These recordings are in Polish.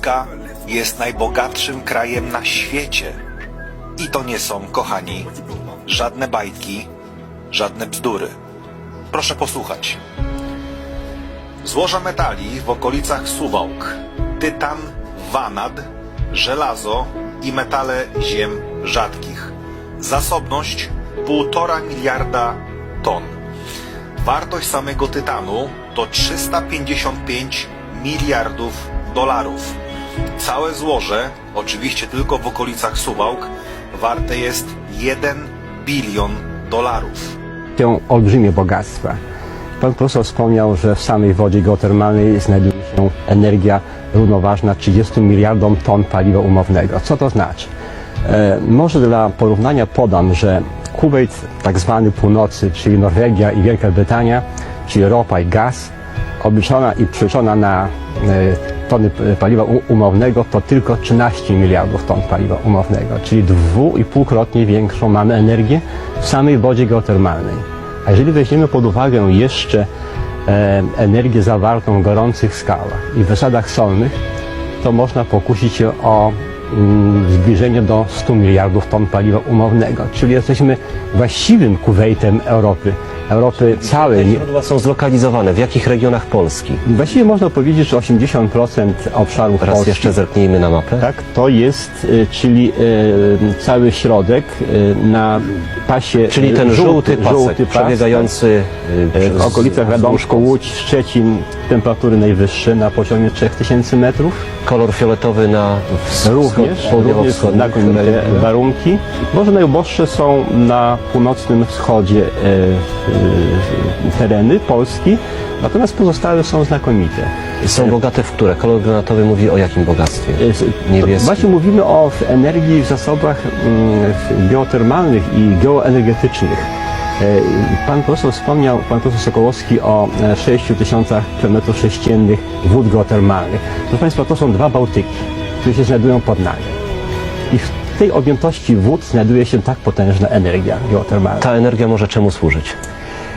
Polska jest najbogatszym krajem na świecie. I to nie są, kochani, żadne bajki, żadne bzdury. Proszę posłuchać. Złoża metali w okolicach Suwałk, tytan, wanad, żelazo i metale ziem rzadkich. Zasobność 1,5 miliarda ton. Wartość samego tytanu to 355 miliardów dolarów. Całe złoże, oczywiście tylko w okolicach Suwałk, warte jest 1 bilion dolarów. się olbrzymie bogactwa. Pan profesor wspomniał, że w samej wodzie geotermalnej znajduje się energia równoważna 30 miliardom ton paliwa umownego. Co to znaczy? E, może dla porównania podam, że Kuwait, tak zwany północy, czyli Norwegia i Wielka Brytania, czyli ropa i gaz, obliczona i przeliczona na e, tony paliwa umownego, to tylko 13 miliardów ton paliwa umownego, czyli dwu i półkrotnie większą mamy energię w samej wodzie geotermalnej. A jeżeli weźmiemy pod uwagę jeszcze e, energię zawartą w gorących skałach i wysadach solnych, to można pokusić się o zbliżenie do 100 miliardów ton paliwa umownego. Czyli jesteśmy właściwym Kuwejtem Europy. Europy całej. Te źródła są zlokalizowane? W jakich regionach Polski? Właściwie można powiedzieć, że 80% obszarów Raz Polski, jeszcze zerknijmy na mapę. tak, to jest, y, czyli y, cały środek y, na pasie Czyli ten żółty, pasek żółty pas, przebiegający tak, w okolicach Radomsko, Łódź, Szczecin, temperatury najwyższe na poziomie 3000 metrów. kolor fioletowy na wschód, Również, również znakomite warunki. Może najuboższe są na północnym wschodzie e, e, tereny Polski, natomiast pozostałe są znakomite. Są bogate w które? Kolor granatowy mówi o jakim bogactwie? E, Niebieskim. Właśnie mówimy o energii w zasobach mm, geotermalnych i geoenergetycznych. E, Pan profesor wspomniał, pan profesor Sokołowski o e, 6 tysiącach kilometrów sześciennych wód geotermalnych. Proszę Państwa, to są dwa Bałtyki, które się znajdują pod nami. I w tej objętości wód znajduje się tak potężna energia geotermalna. Ta energia może czemu służyć?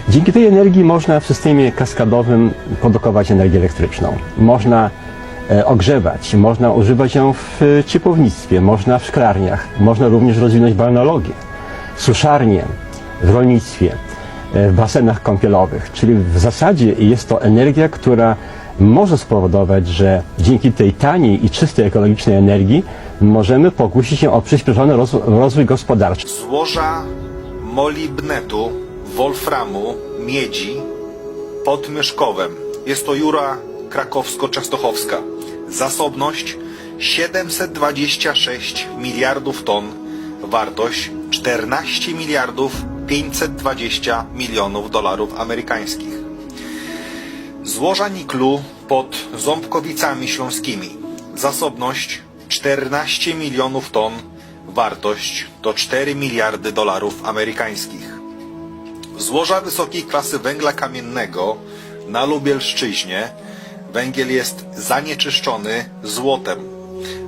Dzięki tej energii można w systemie kaskadowym produkować energię elektryczną. Można e, ogrzewać, można używać ją w e, ciepłownictwie, można w szklarniach, można również rozwinąć balneologię, suszarnie w rolnictwie, e, w basenach kąpielowych. Czyli w zasadzie jest to energia, która może spowodować, że dzięki tej taniej i czystej ekologicznej energii możemy pokusić się o przyspieszony roz- rozwój gospodarczy. Złoża molibnetu, wolframu, miedzi pod Myszkowem. Jest to Jura krakowsko-częstochowska. Zasobność 726 miliardów ton. Wartość 14 miliardów 520 milionów dolarów amerykańskich. Złoża niklu pod Ząbkowicami Śląskimi. Zasobność 14 milionów ton. Wartość to 4 miliardy dolarów amerykańskich. Złoża wysokiej klasy węgla kamiennego na Lubelszczyźnie. Węgiel jest zanieczyszczony złotem.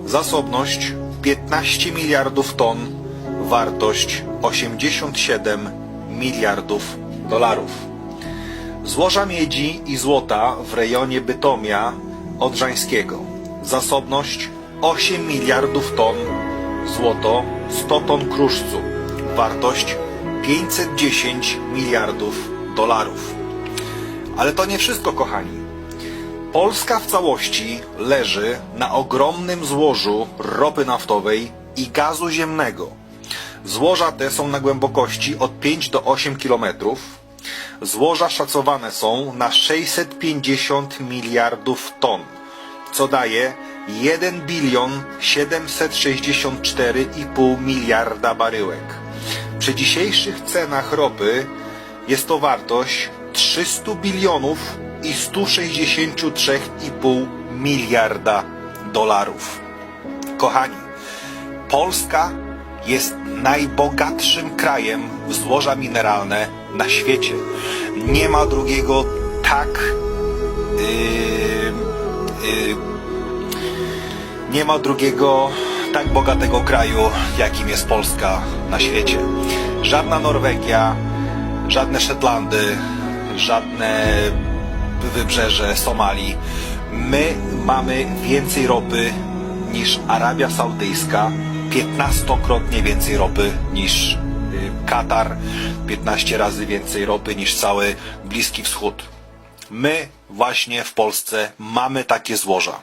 Zasobność 15 miliardów ton. Wartość 87 miliardów dolarów. Złoża miedzi i złota w rejonie Bytomia Odrzańskiego. Zasobność 8 miliardów ton. Złoto 100 ton kruszcu. Wartość 510 miliardów dolarów. Ale to nie wszystko, kochani. Polska w całości leży na ogromnym złożu ropy naftowej i gazu ziemnego. Złoża te są na głębokości od 5 do 8 kilometrów. Złoża szacowane są na 650 miliardów ton, co daje 1 bilion 764,5 miliarda baryłek. Przy dzisiejszych cenach ropy jest to wartość 300 bilionów i 163,5 miliarda dolarów. Kochani, Polska jest najbogatszym krajem w złoża mineralne na świecie. Nie ma drugiego tak. Yy, yy, nie ma drugiego tak bogatego kraju, jakim jest Polska na świecie. Żadna Norwegia, żadne Szetlandy, żadne wybrzeże Somalii My mamy więcej ropy niż Arabia Saudyjska, 15-krotnie więcej ropy niż Katar, 15 razy więcej ropy niż cały Bliski Wschód. My właśnie w Polsce mamy takie złoża.